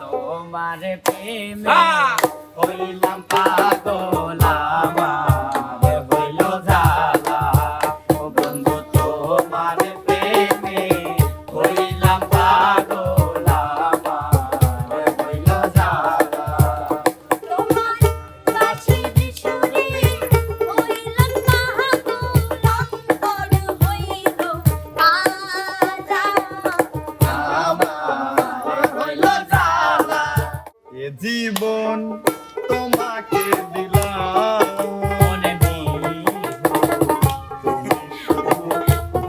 তোমার প্রেমে আহ! হইলাম পাগল আমার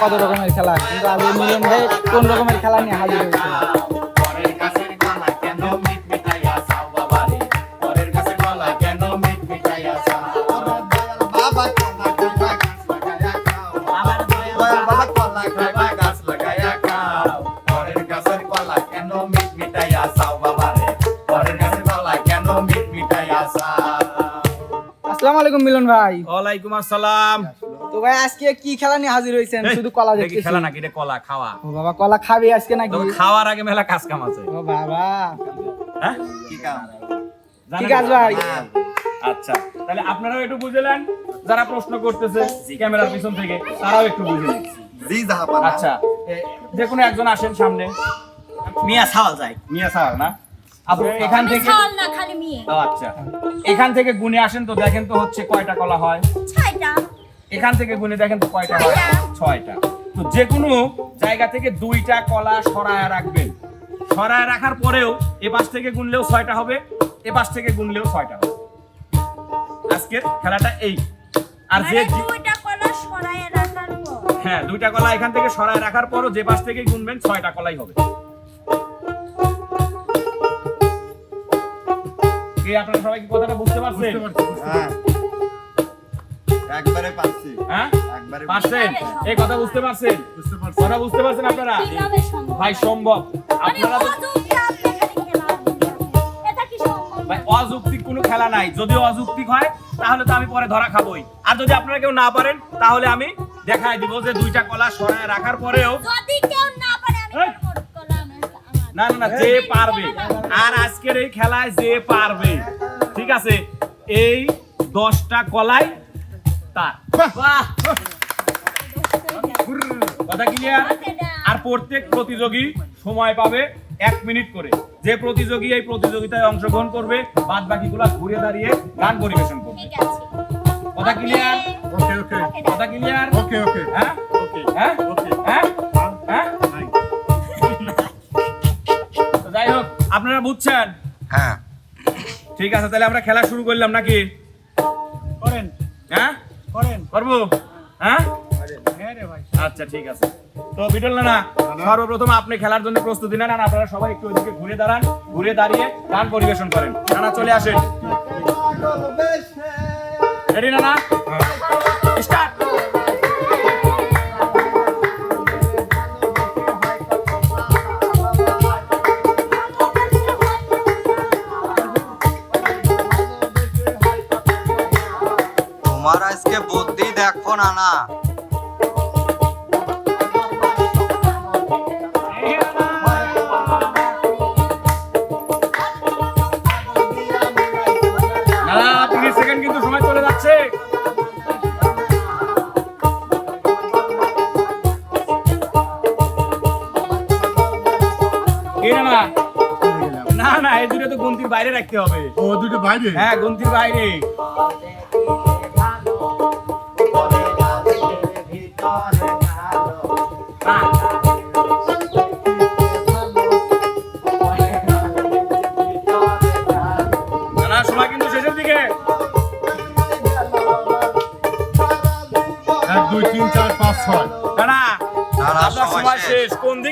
কত রকমের খেলা? কিন্তু আজ মিলন ভাই কোন রকমের খেলা নিয়ে হাজির হয়েছে? আসসালামু আলাইকুম মিলন ভাই। ওয়ালাইকুম আসসালাম। ভাই আজকে কি খেলা নিয়ে হাজির হয়েছেন? শুধু কলা দেখতেছি। খেলা নাকি? রে কলা খাওয়া। ও বাবা কলা খাবে আজকে নাকি? খাওয়ার আগে মেলা কাজ কাম আছে। ও বাবা। হ্যাঁ? কি কাম জানেন ঠিক ভাই? আচ্ছা তাহলে আপনারাও একটু বুঝলেন যারা প্রশ্ন করতেছে ক্যামেরার পিছন থেকে তারাও একটু বুঝে জি জাহাপানা আচ্ছা যে কোনো একজন আসেন সামনে। মিয়া ছাওয়াল যাই মিয়া স্যার না? এখান থেকে না খালি মেয়ে। আচ্ছা এখান থেকে গুনে আসেন তো দেখেন তো হচ্ছে কয়টা কলা হয়। এখান থেকে গুনে দেখেন তো কয়টা হয়? ছয়টা। তো যে কোনো জায়গা থেকে দুইটা কলা সরায় রাখবেন। সরায় রাখার পরেও এ পাশ থেকে গুনলেও ছয়টা হবে এ পাশ থেকে গুনলেও ছয়টা হবে। আজকের খেলাটা এই। আর যে মানে দুইটা কলা সরায় রাখার হ্যাঁ দুইটা কলা এখান থেকে সরায় রাখার পরও যে পাশ থেকে গুনবেন ছয়টা কলাই হবে। কি আপনারা সবাই কি কথাটা বুঝতে পারছেন? হ্যাঁ। একবারে পাচ্ছি হ্যাঁ? একবারে পারছেন? এই কথা বুঝতে পারছেন? বুঝতে পারছি। কথা বুঝতে পারছেন আপনারা? ভাই সম্ভব। মানে আপনারা অযৌক্তিক আপনি খালি খেলা এটা কি সম্ভব? ভাই অযৌক্তিক কোনো খেলা নাই। যদি অযৌক্তিক হয় তাহলে তো আমি পরে ধরা খাবই। আর যদি আপনারা কেউ না পারেন তাহলে আমি দেখাই দিব যে দুইটা কলা সরায় রাখার পরেও যদি কেউ না পারে আমি না না যে পারবে। আর আজকের এই খেলায় যে পারবে। ঠিক আছে? এই দশটা কলাই তার বাহ! কথা ক্লিয়ার আর প্রত্যেক প্রতিযোগী সময় পাবে এক মিনিট করে। যে প্রতিযোগী এই প্রতিযোগিতায় অংশগ্রহণ করবে বাদ বাকিগুলা ঘুরে দাঁড়িয়ে গান পরিবেশন করবে। ঠিক আছে। কথা ক্লিয়ার ওকে ওকে কথা ক্লিয়ার ওকে ওকে হ্যাঁ? ওকে হ্যাঁ? ওকে হ্যাঁ? হ্যাঁ? তো যাই হোক আপনারা বুঝছেন? হ্যাঁ। ঠিক আছে তাহলে আমরা খেলা শুরু করলাম নাকি? করেন। হ্যাঁ? করব? হ্যাঁ? হ্যাঁ ভাই। আচ্ছা ঠিক আছে। তো বিটল না সর্বপ্রথম আপনি খেলার জন্য প্রস্তুতি নেন আর আপনারা সবাই একটু ওইদিকে ঘুরে দাঁড়ান ঘুরে দাঁড়িয়ে গান পরিবেশন করেন। নানা চলে আসেন। রেডি নানা? না না? না না এই দুটো তো গন্তির বাইরে রাখতে হবে। ও দুটো বাইরে? হ্যাঁ গন্তির বাইরে।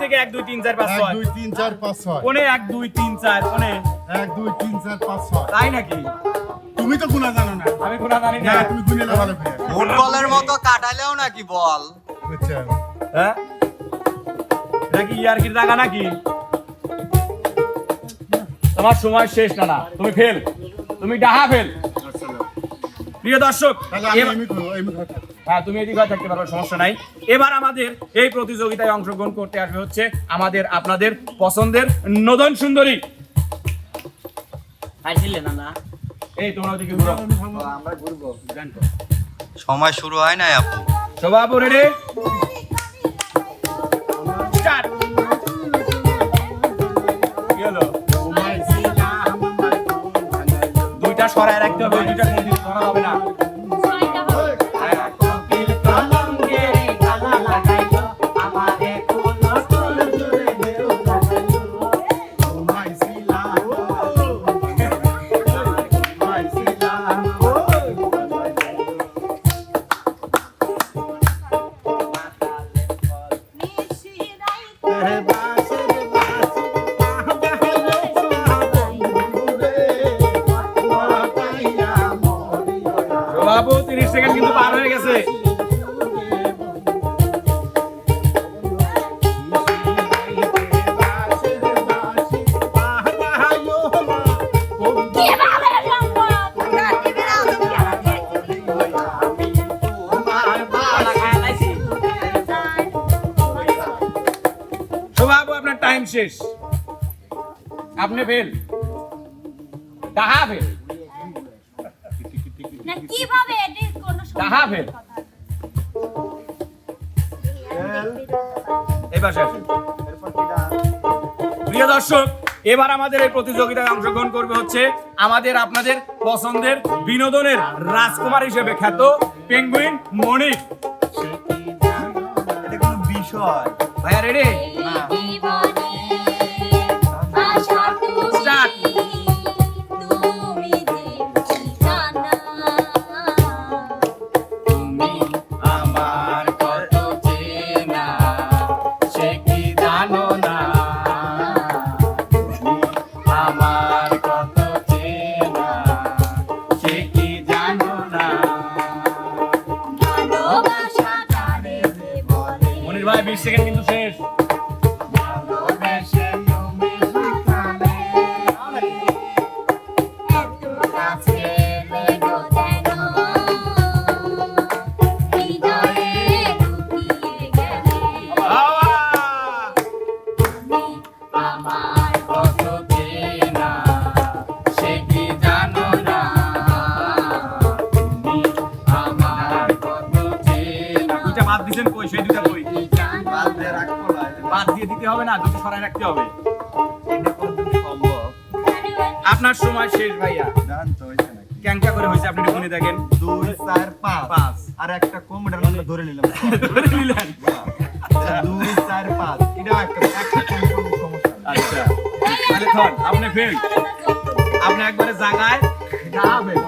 থেকে এক দুই তিন চার পাঁচ ছয়। দুই তিন চার পাঁচ ছয়। কোনে এক দুই তিন চার কোনে এক দুই তিন চার পাঁচ ছয়। তাই নাকি? তুমি তো গুণা জানো না। আমি কোনা জানি। না তুমি গুনে ভালো ফুটবলের মতো কাটালেও নাকি বল? হ্যাঁ? নাকি ইয়ারকির জায়গা নাকি? তোমার সময় শেষ না না তুমি ফেল তুমি ডাহা ফেল প্রিয় দর্শক হ্যাঁ তুমি এদিকে থাকতে পারো সমস্যা নাই। এবার আমাদের এই প্রতিযোগিতায় অংশগ্রহণ করতে আসবে হচ্ছে আমাদের আপনাদের পছন্দের নদন সুন্দরী। এই তোমরা ওদিকে ঘুরো। সময় শুরু হয় নাই আপু। সবাবু রেডি স্টার্ট দুইটা সরায় রাখতে হবে দুইটা বাবু তিরিশ সেকেন্ড কিন্তু পার হয়ে গেছে। টাইম শেষ। আপনি ফেল তাহা ফেল সম্ভব ফেল। এবার শেষ। প্রিয় দর্শক এবার আমাদের এই প্রতিযোগিতায় অংশগ্রহণ করবে হচ্ছে আমাদের আপনাদের পছন্দের বিনোদনের রাজকুমার হিসেবে খ্যাত পেঙ্গুইন মণি। এটা কোনো বিষয়। ভাইয়া রেডি বলে মনির ভাই বিশ সেকেন্ড আপনার সময় শেষ ভাইয়া। নাকি। ক্যাঙ্কা করে হয়েছে আপনি গুনে দেখেন। দুই চার পাঁচ। পাঁচ। আর একটা কম এটার মধ্যে ধরে নিলাম। ধরে নিলেন? দুই চার পাঁচ। এটাও একটা একটা কম সমস্যা। আচ্ছা। তাহলে আপনি ফেল আপনি একবারে জাগায় যাবেন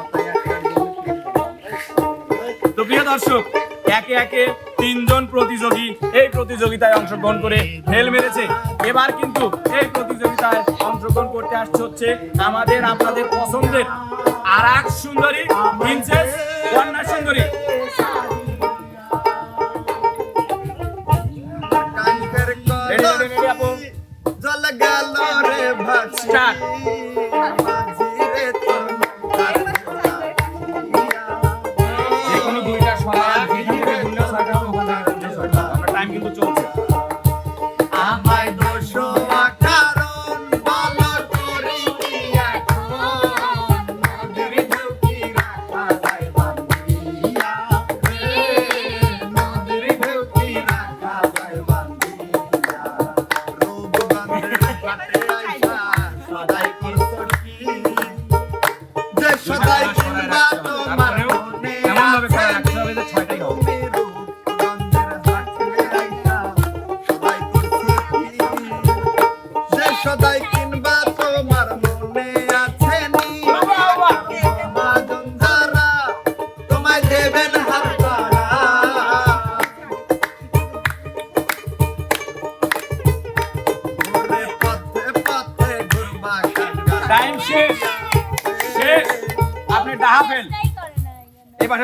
তো প্রিয় দর্শক একে একে তিনজন প্রতিযোগী এই প্রতিযোগিতায় অংশগ্রহণ করে ফেল মেরেছে। এবার কিন্তু এই প্রতিযোগিতায় অংশগ্রহণ করতে আসছে হচ্ছে আমাদের আপনাদের পছন্দের আর এক সুন্দরী প্রিন্সেস কন্যা সুন্দরী? জল গেল রে সদাই কিংবা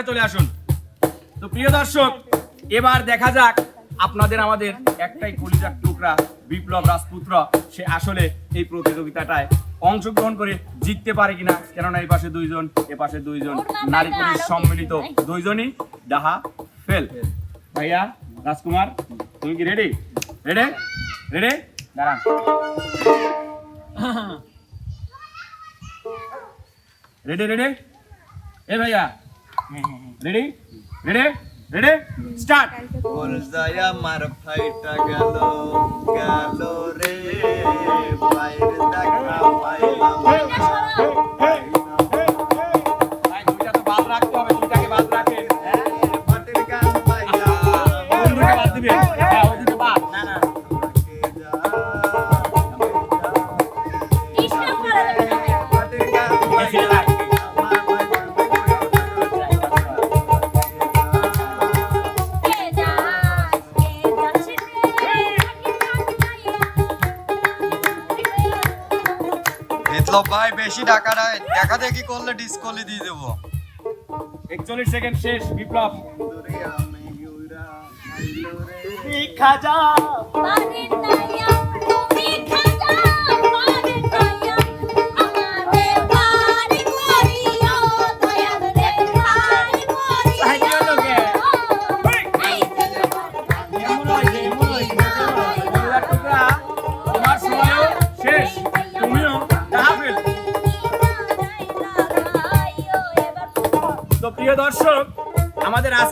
চলে আসুন। তো প্রিয় দর্শক এবার দেখা যাক আপনাদের আমাদের একটাই কলিজার টুকরা বিপ্লব রাজপুত্র সে আসলে এই প্রতিযোগিতাটায় অংশগ্রহণ করে জিততে পারে কিনা কেননা এই পাশে দুইজন। এ পাশে দুইজন নারী পুরুষ সম্মিলিত দুইজনই ডাহা ফেল। ভাইয়া রাজকুমার তুমি কি রেডি রেডি রেডি দাঁড়ান। রেডি রেডি এ ভাইয়া রেডি রেডি রেডি স্টার্ট কলজায় আমার ফাইটা গেল গেল রে বাইরে দেখা পাইলাম বেশি টাকা নাই। দেখা দেখি করলে ডিসকলি দিয়ে দেবো। একচল্লিশ সেকেন্ড শেষ বিপ্লব। বাড়ির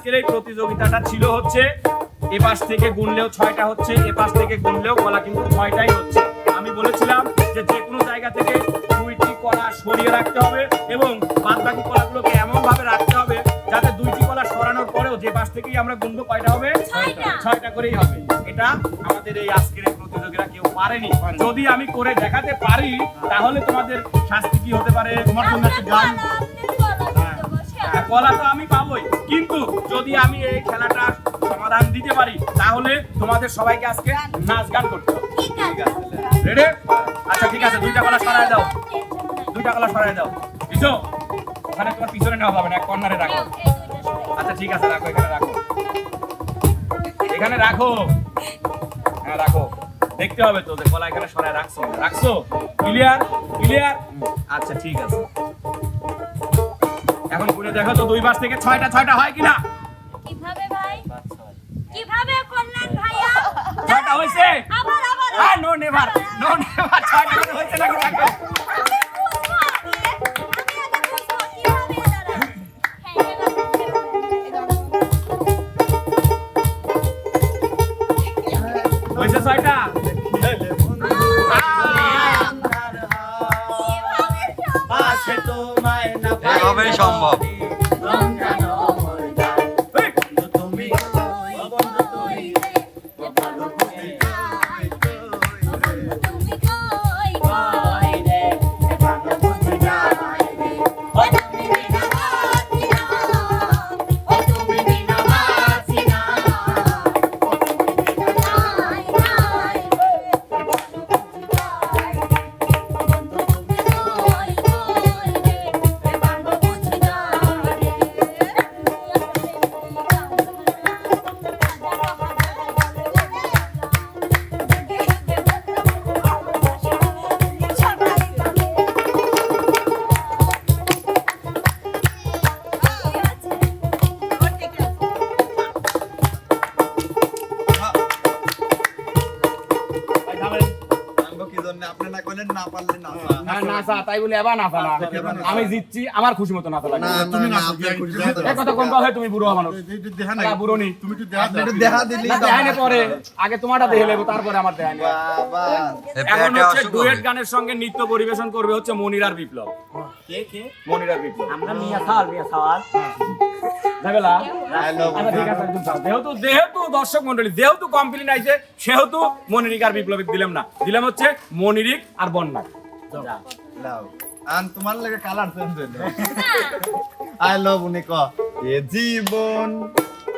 আজকের এই প্রতিযোগিতাটা ছিল হচ্ছে এ পাশ থেকে গুনলেও ছয়টা হচ্ছে এ পাশ থেকে গুনলেও কলা কিন্তু ছয়টাই হচ্ছে। আমি বলেছিলাম যে যে কোনো জায়গা থেকে দুইটি কলা সরিয়ে রাখতে হবে এবং বাদ বাকি কলাগুলোকে এমন ভাবে রাখতে হবে যাতে দুইটি কলা সরানোর পরেও যে পাশ থেকেই আমরা গুনবো কয়টা হবে? ছয়টা। করেই হবে। এটা আমাদের এই আজকের এই প্রতিযোগীরা কেউ পারেনি। যদি আমি করে দেখাতে পারি তাহলে তোমাদের শাস্তি কি হতে পারে? তোমার জন্য একটা গান কলা তো আমি পাবোই। কিন্তু যদি আমি এই খেলাটা সমাধান দিতে পারি তাহলে তোমাদের সবাইকে আজকে নাচ গান করতে হবে। রেডি আচ্ছা ঠিক আছে দুইটা কলা সরায় দাও। দুইটা কলা সরায় দাও। বুঝছ ওখানে তোমার পিছনে নেওয়া হবে না কর্নারে রাখো। আচ্ছা ঠিক আছে রাখো এখানে রাখো। এখানে রাখো। হ্যাঁ রাখো। দেখতে হবে তো যে কলা এখানে সরায় রাখছো রাখছো? ক্লিয়ার? ক্লিয়ার? আচ্ছা ঠিক আছে। এখন ঘুরে দেখো তো দুই পাশ থেকে ছয়টা ছয়টা হয় কিনা? কীভাবে ভাই? কীভাবে করলেন ভাইয়া? ছয়টা হয়েছে? আবার আবার। নো নেভার নো নেভার ছয়টা হয়েছে নাকি? দেখো নাচা, তাই বলে এবার নাচা না। আমি জিতছি আমার খুশি মতো নাচা লাগবে তুমি কথা কোন কথা তুমি বুড়ো মানুষ। না, বুড়ো নি তুমি দেখা আপনি একটু দেখা দিলি পরে আগে তোমারটা দেখে তারপরে আমার দেখানে বাবা। এখন হচ্ছে ডুয়েট গানের সঙ্গে নৃত্য পরিবেশন করবে হচ্ছে মনিরার বিপ্লব। কে কে? মনিরার বিপ্লব। আমরা মিয়া সাল মিয়া সাল আচ্ছা। যেহেতু যেহেতু দর্শক মন্ডলী যেহেতু কমপ্লেন আইছে সেহেতু মনিরিক আর বিপ্লবিক দিলাম না। দিলাম হচ্ছে মনিরিক আর বন্যা। লাও আন তোমার লাগে কালার চেঞ্জ হইল। আই লাভ উনি ক এ জীবন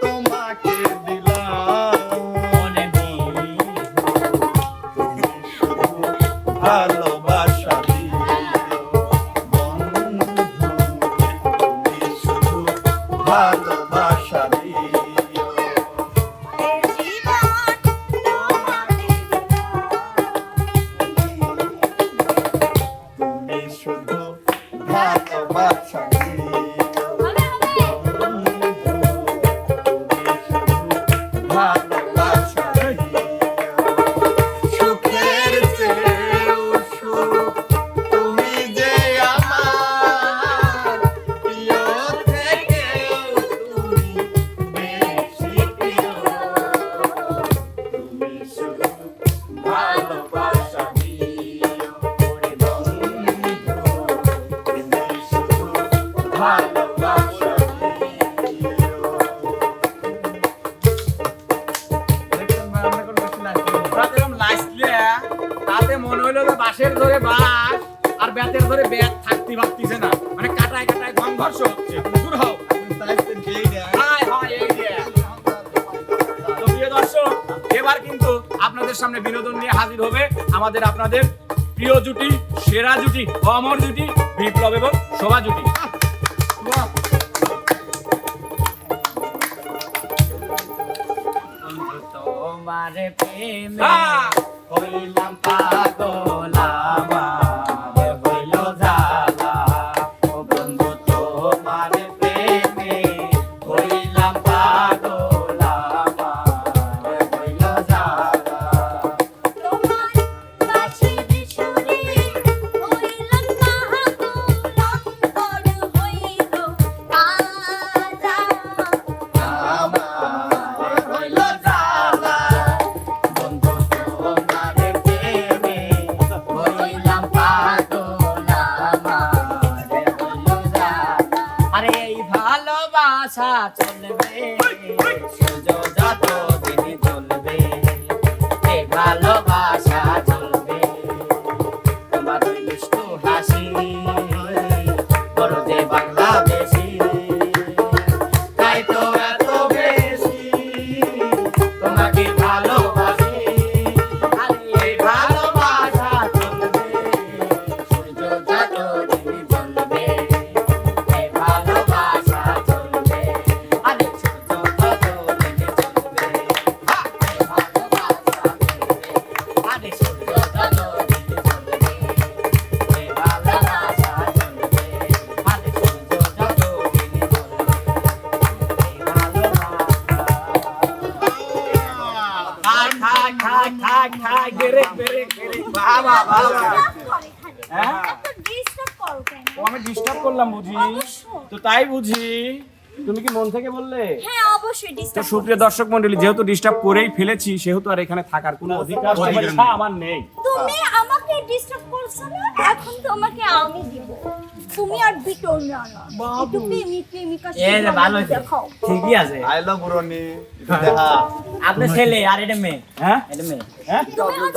তোমাকে দিলাম। মনে নেই। ভালোবাসা দিও বাঁশের ধরে বাঁশ আর ব্যাতের ধরে ব্যাত থাকতে পারতিছে না। মানে কাটায় কাটায় সংঘর্ষ হচ্ছে। দূর হও। দর্শক এবার কিন্তু আপনাদের সামনে বিনোদন নিয়ে হাজির হবে আমাদের আপনাদের প্রিয় জুটি সেরা জুটি অমর জুটি বিপ্লব এবং শোভা জুটি। তোমার প্রেমে চলবে সূর্য যত বাবা হ্যাঁ? এত ডিস্টার্ব করো কেন? ও আমি ডিস্টার্ব করলাম বুঝি। তো তাই বুঝি। তুমি কি মন থেকে বললে? হ্যাঁ অবশ্যই তো সুপ্রিয় দর্শক মন্ডলী যেহেতু ডিস্টার্ব করেই ফেলেছি সেহেতু আর এখানে থাকার কোনো অধিকার অধিকার আমার নেই। তুমি আমাকে ডিস্টার্ব করছ না? এখন তোমাকে আমি দিব। তুমি আর বিটল না না একটু প্রেমিক প্রেমিকা এই রে ভালো হয়েছে। ঠিকই আছে। I love Roni. দেখা। আপনার ছেলে আর এটা মেয়ে। হ্যাঁ? এটা মেয়ে। হ্যাঁ? World,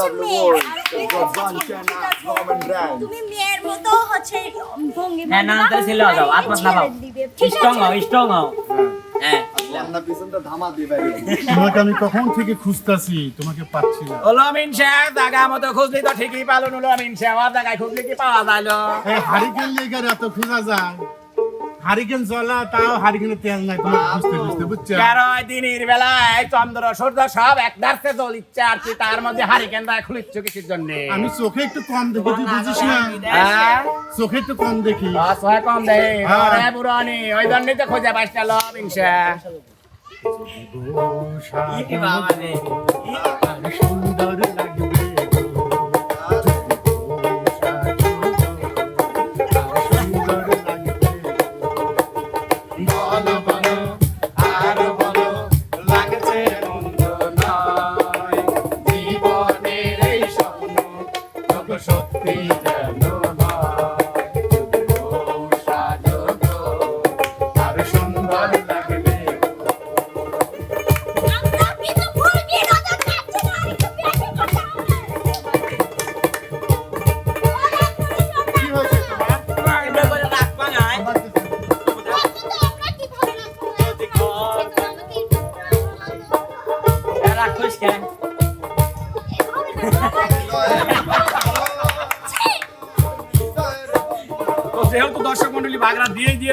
আর তুমি মেয়ের মতো হচ্ছে ভঙ্গি না না তাহলে ছেলে হও। আত্মা না স্ট্রং হও স্ট্রং হও। হ্যাঁ। তোমাকে আমি কখন থেকে খুঁজতাছি? তোমাকে পাচ্ছি না। হলো আমিন সাহেব জায়গা মতো খুঁজলি তো ঠিকই পালন। হলো আমিন সাহেব আমার জায়গায় খুঁজলি কি পাওয়া যাইলো? হারিকেন লেগার এত খোঁজা যায়। হারিকেন জ্বলা তাও হারিকেনে তেল নাই তোমাকে খুঁজতে খুঁজতে বুঝছ? দিনের বেলায় চন্দ্র সূর্য সব এক দার্সে জল ইচ্ছে আর তুই তার মধ্যে হারিকেন রায় খুলিচ্ছ কিসের জন্য? আমি চোখে একটু কম দেখি তুই বুঝিস না? চোখে একটু কম দেখি। হয় কম দেয় হ্যাঁ। বুড়ানি ওই জন্যই তো খুঁজে পাইছ না লব ইনসা সুন্দর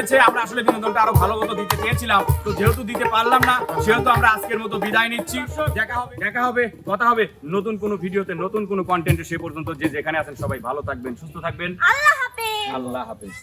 দিয়েছে আমরা আসলে বিনোদনটা আরও ভালো মতো দিতে চেয়েছিলাম তো যেহেতু দিতে পারলাম না সেহেতু আমরা আজকের মতো বিদায় নিচ্ছি। দেখা হবে দেখা হবে কথা হবে। নতুন কোনো ভিডিওতে নতুন কোনো কন্টেন্টে সে পর্যন্ত যে যেখানে আছেন সবাই ভালো থাকবেন সুস্থ থাকবেন। আল্লাহ হাফেজ। আল্লাহ হাফেজ।